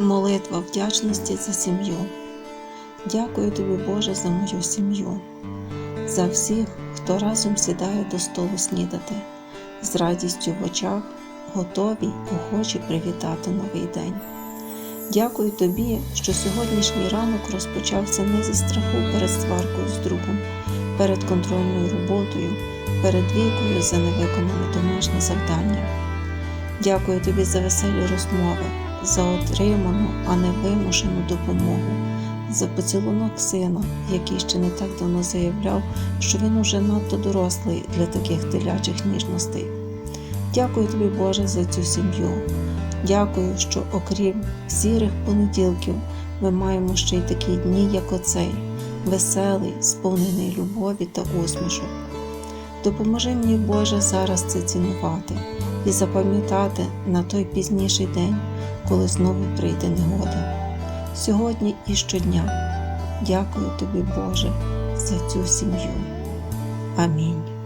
Молитва вдячності за сім'ю. Дякую тобі, Боже, за мою сім'ю, за всіх, хто разом сідає до столу снідати, з радістю в очах, готові охочі привітати новий день. Дякую тобі, що сьогоднішній ранок розпочався не зі страху перед сваркою з другом, перед контрольною роботою, перед вікою за невиконане домашнє завдання. Дякую тобі за веселі розмови, за отриману, а не вимушену допомогу, за поцілунок сина, який ще не так давно заявляв, що він уже надто дорослий для таких телячих ніжностей. Дякую тобі, Боже, за цю сім'ю. Дякую, що окрім сірих понеділків, ми маємо ще й такі дні, як оцей, веселий, сповнений любові та усмішок. Допоможи мені, Боже, зараз це цінувати і запам'ятати на той пізніший день, коли знову прийде негода. Сьогодні і щодня. Дякую тобі, Боже, за цю сім'ю. Амінь.